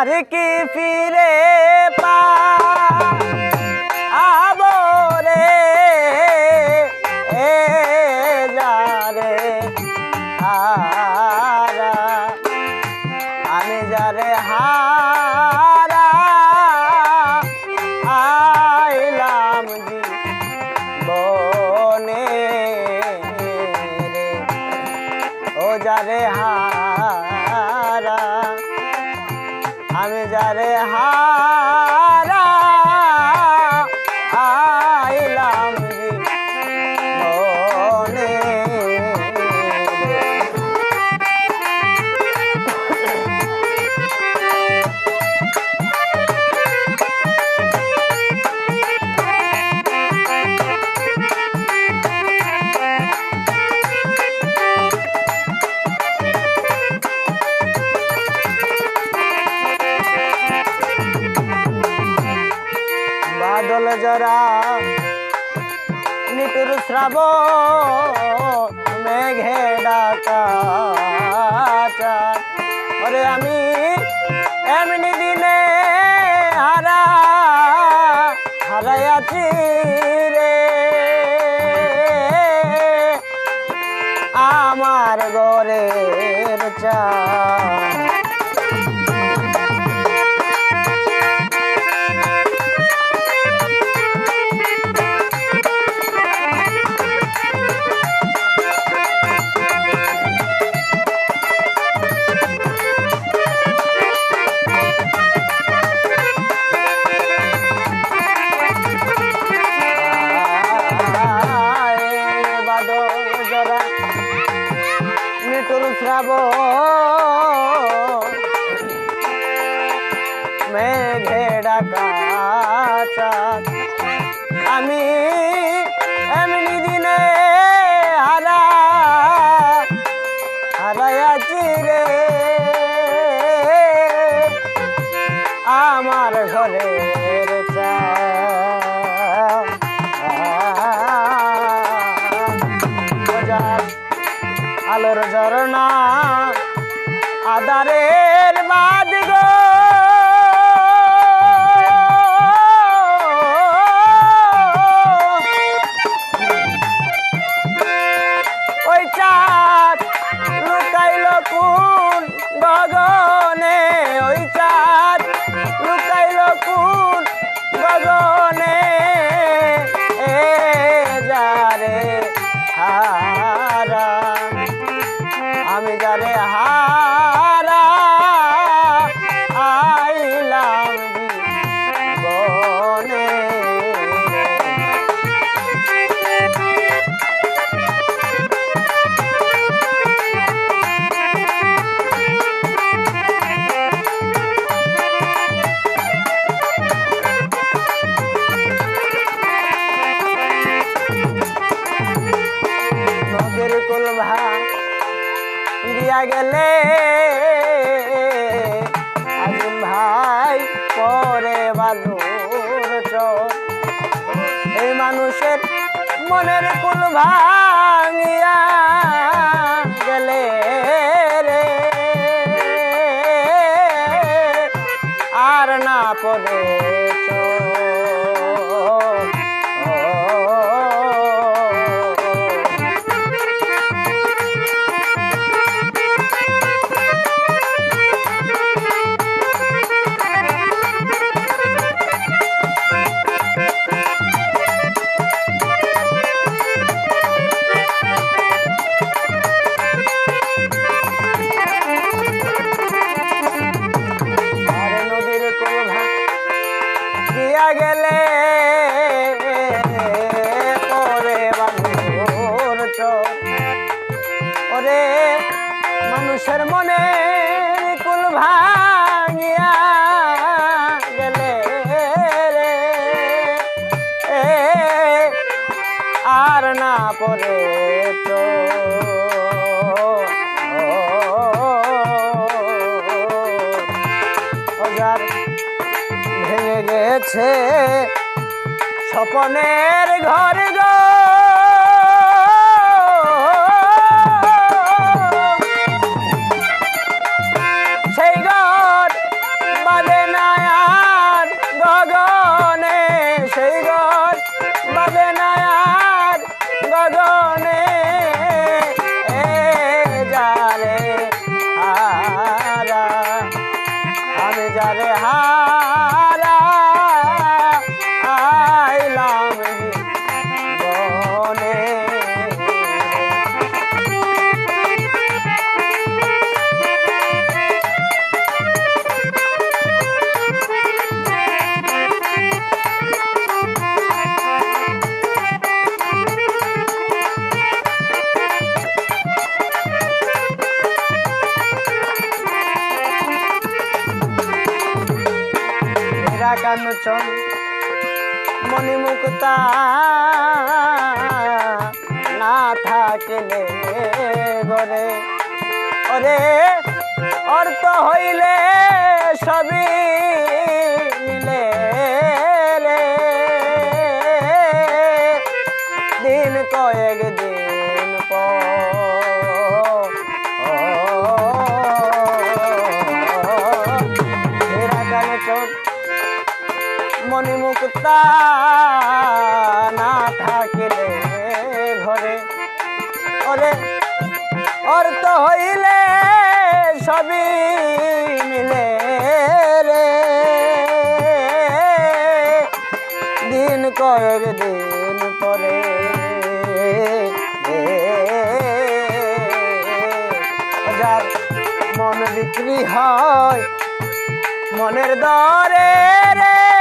আর কি ফিরে পা আবো রে এ যারে হারা আমি যারে হারা শ্রাব মেঘে ডাকা আমি এমনি দিনে হারা শ্রাব মেঘে ডাকা আমি এমনি দিনে হারা হারাইয়াছি রে আমার বাজার আলোর ঝরনা আদারের বাদ গো। দিয়া গেলে আজিম ভাই পরে চর এই মানুষের মনের কুল ভাঙিয়া গেলে রে। আর না পরে ওরে মানুষের মনে কুল ভাঙিয়া গেলে রে। আর না পরে তো। ভেঙে গেছে স্বপনের ঘর গো। কাঞ্চন মণিমুক্তা না থাকলে গরে ওরে অর্থ হইলে সবই ওরে অর্থ হইলে সবই মিলে রে। দিন কয়েক দিন পরে যার মন বিক্রি হয় মনের দরে রে।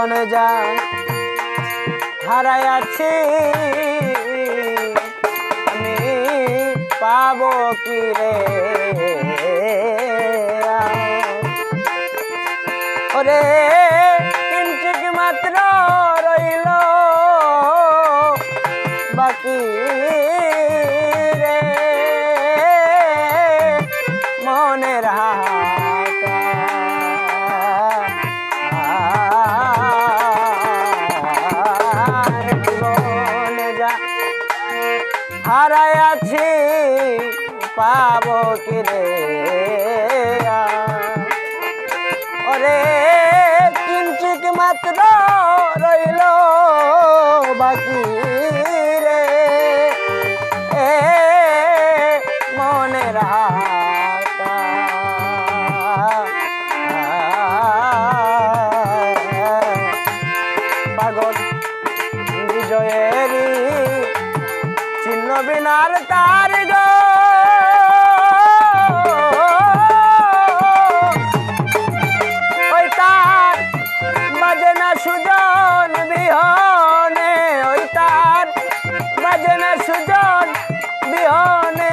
জীবনে যা আছি আমি পাবো কি রে? ওরে হারাইয়াছি পাব কি রে ওরে কিঞ্চিক মাত্র রইল বাকি। চিহ্ন বিনার তার গো। ওই তার বাজে না সুজন বিহনে, ওই তার বাজে না সুজন বিহনে।